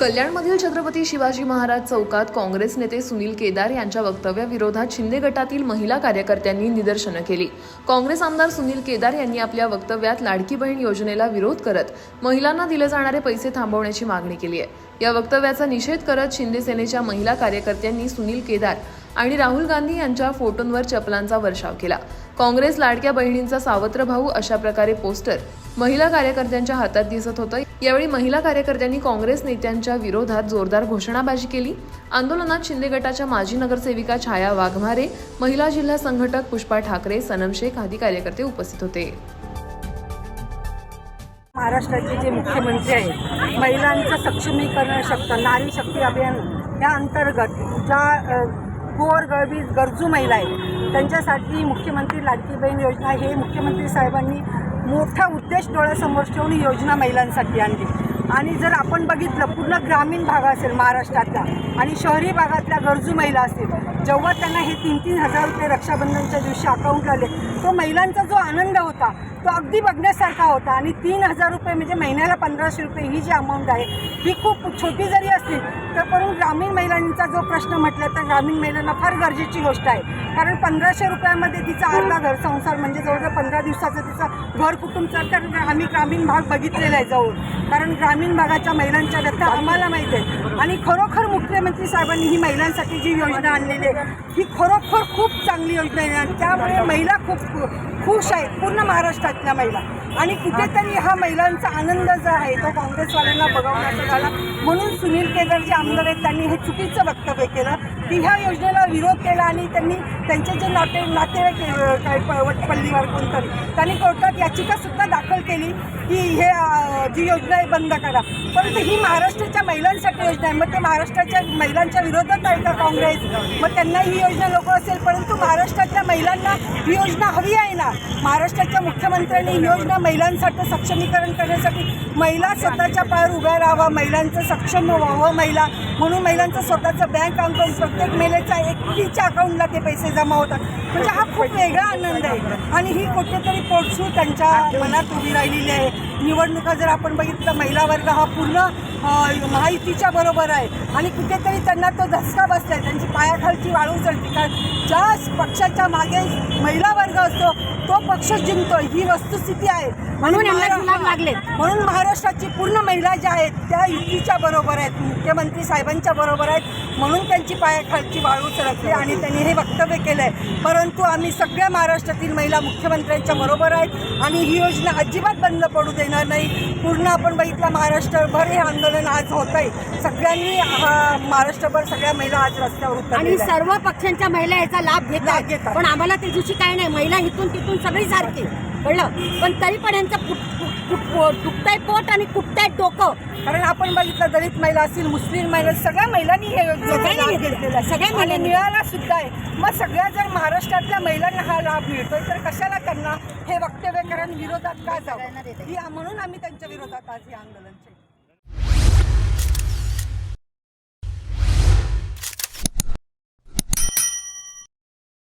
कल्याणमधील छत्रपती शिवाजी महाराज चौकात काँग्रेस नेते सुनील केदार यांच्या वक्तव्याविरोधात शिंदे गटातील महिला कार्यकर्त्यांनी निदर्शनं केली. काँग्रेस आमदार सुनील केदार यांनी आपल्या वक्तव्यात लाडकी बहीण योजनेला विरोध करत महिलांना दिले जाणारे पैसे थांबवण्याची मागणी केली आहे. या वक्तव्याचा निषेध करत शिंदे सेनेच्या महिला कार्यकर्त्यांनी सुनील केदार आणि राहुल गांधी यांच्या फोटोंवर चपलांचा वर्षाव केला. काँग्रेस लाडक्या बहिणींचा सावत्र भाऊ अशा प्रकारे पोस्टर महिला कार्यकर्त्यांच्या हातात दिसत होतं. यावेळी महिला कार्यकर्त्यांनी काँग्रेस नेत्यांच्या विरोधात जोरदार घोषणाबाजी केली. आंदोलनात शिंदे गटाच्या माजी नगरसेविका छाया वाघमारे महिला जिल्हा संघटक पुष्पा ठाकरे सनम शेख आदी कार्यकर्ते उपस्थित होते. महाराष्ट्राचे जे मुख्यमंत्री आहेत महिलांचं सक्षमीकरण शक्त नारी शक्ती अभियान या अंतर्गत ज्या अ, गोर गरबी गरजू महिला आहेत त्यांच्यासाठी मुख्यमंत्री लाडकी बहीण योजना हे मुख्यमंत्री साहेबांनी मोठा उद्देश डोळ्यासमोर ठेवून ही योजना महिलांसाठी आणली. आणि जर आपण बघितलं पूर्ण ग्रामीण भाग असेल महाराष्ट्रातला आणि शहरी भागातल्या गरजू महिला असतील जेव्हा त्यांना हे तीन तीन हजार रुपये रक्षाबंधनच्या दिवशी अकाउंटला आले तो महिलांचा जो आनंद होता तो अगदी बघण्यासारखा होता. आणि तीन हजार रुपये म्हणजे महिन्याला पंधराशे रुपये ही जी अमाऊंट आहे ही खूप छोटी जरी असली तर परंतु ग्रामीण महिलांचा जो प्रश्न म्हटला तर ग्रामीण महिलांना फार गरजेची गोष्ट आहे. कारण पंधराशे रुपयामध्ये तिचा अर्धा घर संसार म्हणजे जवळजवळ पंधरा दिवसाचं तिचं घर कुटुंब चालतं तर आम्ही ग्रामीण भाग बघितलेला आहे जवळ. कारण ग्रामीण भागाच्या महिलांच्या व्यथा आम्हाला माहीत आहे. आणि खरोखर मुख्यमंत्री साहेबांनी ही महिलांसाठी जी योजना आणलेली आहे ही खरोखर खूप चांगली योजना आहे. आणि त्यामुळे महिला खूप खुश आहेत. पूर्ण महाराष्ट्रातल्या महिला. आणि कुठेतरी हा महिलांचा आनंद जो आहे तो काँग्रेसवाल्यांना बघावण्याचा झाला. म्हणून सुनील केदार जे आमदार आहेत. त्यांनी हे चुकीचं वक्तव्य केलं. की ह्या योजनेला विरोध केला आणि त्यांनी त्यांचे जे नाते नातेवाईक काय प- वटपल्लीवर कोणतरी त्यांनी कोर्टात याचिकासुद्धा दाखल केली की हे जी योजना आहे बंद करा. परंतु ही महाराष्ट्राच्या महिलांसाठी योजना आहे. मग ते महाराष्ट्राच्या महिलांच्या विरोधात आहे का काँग्रेस? मग त्यांना ही योजना नको असेल परंतु महाराष्ट्रातल्या महिलांना ही योजना हवी आहे ना? महाराष्ट्राच्या मुख्यमंत्र्यांनी ही योजना महिलांसाठी सक्षमीकरण करण्यासाठी महिला स्वतःच्या पायावर उभ्या राहावा महिलांचं सक्षम व्हावं महिला म्हणून महिलांचं स्वतःचं बँक अकाउंट प्रत्येक महिलेच्या एकटीच्या अकाउंटला ते पैसे जमा होतात. म्हणजे हा खूप वेगळा आनंद आहे. आणि ही कुठेतरी पोटसू त्यांच्या मनात उभी राहिलेली आहे. निवडणुका जर आपण बघितलं महिला वर्ग हा पूर्ण अ, महायुतीच्या बरोबर आहे. आणि कुठेतरी त्यांना तो धसका बसलाय. त्यांची पायाखालची वाळू चढते. कारण ज्या पक्षाच्या मागे महिला वर्ग असतो तो पक्ष जिंकतो ही वस्तुस्थिती आहे. म्हणून लागले. म्हणून महाराष्ट्राची पूर्ण महिला ज्या आहेत त्या युतीच्या बरोबर आहेत. मुख्यमंत्री साहेबांच्या बरोबर आहेत. म्हणून त्यांची पायाखालची वाळू सरकली आणि त्यांनी हे वक्तव्य केलं आहे परंतु आम्ही सगळ्या महाराष्ट्रातील महिला मुख्यमंत्र्यांच्या बरोबर आहेत. आणि ही योजना अजिबात बंद पडू देणार नाही. पूर्ण आपण बघितलं महाराष्ट्रभर हे आंदोलन आज होत आहे सगळ्यांनी हा महाराष्ट्रभर सगळ्या महिला आज रस्त्यावर आणि उतरलेल्या आहेत. सर्व पक्षांच्या महिला याचा लाभ घेतात. पण आम्हाला त्या दिवशी काय नाही महिला इथून तिथून सगळी सारखी कळलं? पण तरी पण यांचं दुखतंय पोट आणि कुटतंय डोकं. कारण आपण बघितलं दलित महिला असतील मुस्लिम महिला सगळ्या महिलांनी हे सगळ्यांनी घेतलेलं. सगळ्या आणि महिलांनी. मिळाला सुद्धा आहे. मग सगळ्या जर महाराष्ट्रातल्या महिलांना हा लाभ मिळतोय तर कशाला त्यांना हे वक्तव्य करून विरोधात का जावं? ही- म्हणून आम्ही त्यांच्या विरोधात आज हे आंदोलन